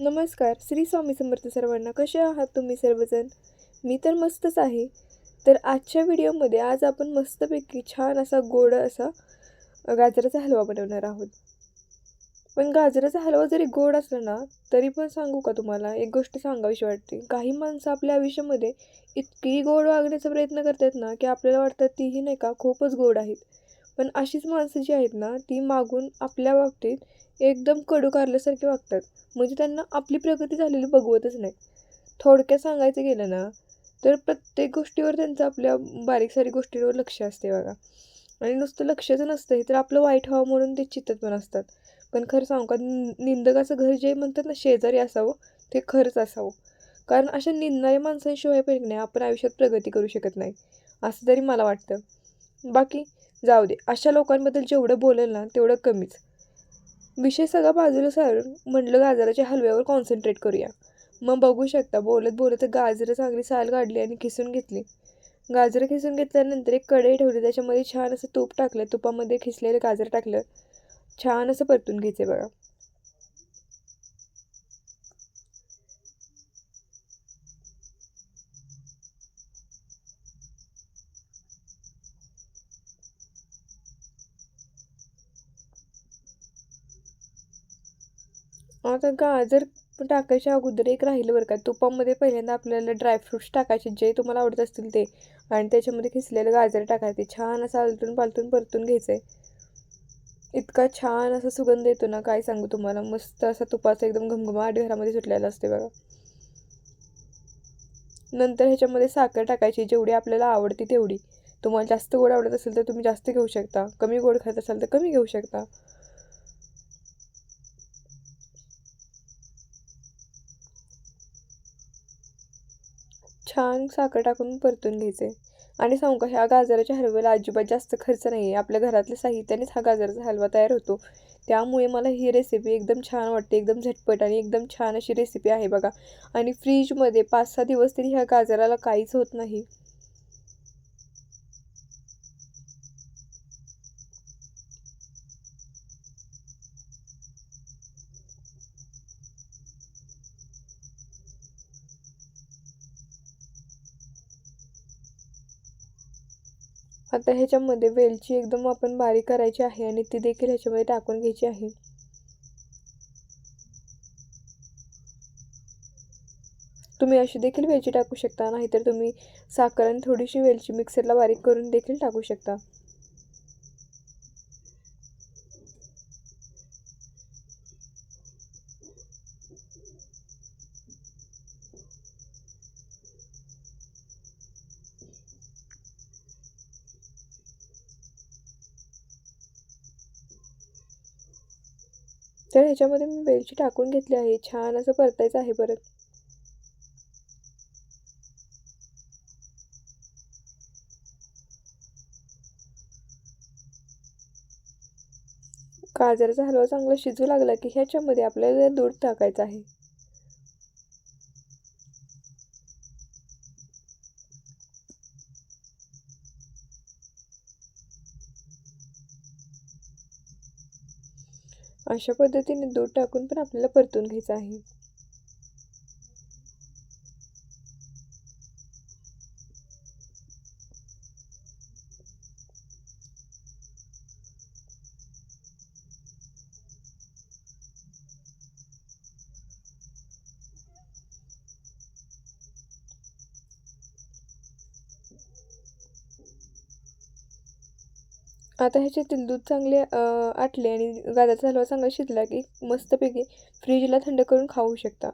नमस्कार श्री स्वामी समर्थ सर्वांना कसे आहात तुम्ही सर्वजण? मी तर मस्तच आहे. तर आजच्या व्हिडिओमध्ये आज आपण मस्तपैकी छान असा गोड असा गाजराचा हलवा बनवणार आहोत. पण गाजराचा हलवा जरी गोड असला ना तरी पण सांगू का तुम्हाला? एक गोष्ट सांगावीशी वाटते. काही माणसं आपल्या आयुष्यामध्ये इतकी गोड वागण्याचा प्रयत्न करतात ना की आपल्याला वाटतं तीही नाही का खूपच गोड आहेत. पण अशीच माणसं जी आहेत ना ती मागून आपल्या बाबतीत एकदम कडू कारल्यासारखी वागतात. म्हणजे त्यांना आपली प्रगती झालेली बघवतच नाही. थोडक्यात सांगायचं गेलं ना तर प्रत्येक गोष्टीवर त्यांचं आपल्या बारीक सारीक गोष्टींवर लक्ष असते बघा. आणि नुसतं लक्षच नसतं हे तर आपलं वाईट व्हावं म्हणून ते चित्तत पण असतात. पण खरं सांगू का निंदकाचं घर जे म्हणतात ना शेजारी असावं ते खरंच असावं. कारण अशा निंदणाऱ्या माणसांशिवाय पण नाही आपण आयुष्यात प्रगती करू शकत नाही. असं तरी मला वाटतं. बाकी जाऊ दे. अशा लोकांबद्दल जेवढं बोलेल ना तेवढं कमीच. विषय सगळा बाजूला सारून म्हटलं गाजराच्या हलव्यावर कॉन्सन्ट्रेट करूया. मग बघू शकता बोलत बोलत गाजरं चांगली साल काढली आणि खिसून घेतली. गाजरं खिसून घेतल्यानंतर एक कढई ठेवली त्याच्यामध्ये छान असं तूप टाकलं तुपामध्ये खिसलेलं गाजर टाकलं. छान असं परतून घ्यायचं बघा. आता गाजर टाकायच्या अगोदर एक राहिलं बरं का. तुपामध्ये पहिल्यांदा आपल्याला ड्रायफ्रूट्स टाकायचे जे तुम्हाला आवडत असतील ते. आणि त्याच्यामध्ये खिसलेलं गाजर टाकायचे. छान असं आलटून पालटून परतून घ्यायचं आहे इतका छान असा सुगंध येतो ना काय सांगू तुम्हाला. मस्त असा तुपाचा एकदम घमघमाट घरामध्ये सुटलेला असते बघा. नंतर ह्याच्यामध्ये साखर टाकायची जेवढी आपल्याला आवडते तेवढी. तुम्हाला जास्त गोड आवडत असेल तर तुम्ही जास्त घेऊ शकता. कमी गोड खात असाल तर कमी घेऊ शकता. छान साखर टाकून परतून घ्यायचे. आणि सांगू का ह्या गाजराच्या हलव्याला अजिबात जास्त खर्च नाही आहे आपल्या घरातल्या साहित्यानेच हा गाजराचा हलवा तयार होतो. त्यामुळे मला ही रेसिपी एकदम छान वाटते. एकदम झटपट आणि एकदम छान अशी रेसिपी आहे बघा. आणि फ्रीजमध्ये पाच सहा दिवस तरी ह्या गाजराला काहीच होत नाही. आता ह्याच्यामध्ये वेलची एकदम आपण बारीक करायची आहे आणि ती देखील ह्याच्यामध्ये टाकून घ्यायची आहे. तुम्ही अशी देखील वेलची टाकू शकता नाहीतर तुम्ही साखर आणि थोडीशी वेलची मिक्सरला बारीक करून देखील टाकू शकता. तर ह्याच्यामध्ये मी वेलची टाकून घेतली आहे. छान असं परतायचं आहे परत. गाजराचा हलवा चांगला शिजू लागला की ह्याच्यामध्ये आपल्याला दूध टाकायचं आहे. अशा पद्धतीने दूध टाकून पण आपल्याला परतून घ्यायचं आहे. आता ह्याच्यातील दूध चांगले आटले आणि गाजराचा हलवा चांगला शिजला की मस्तपैकी फ्रीजला थंड करून खाऊ शकता.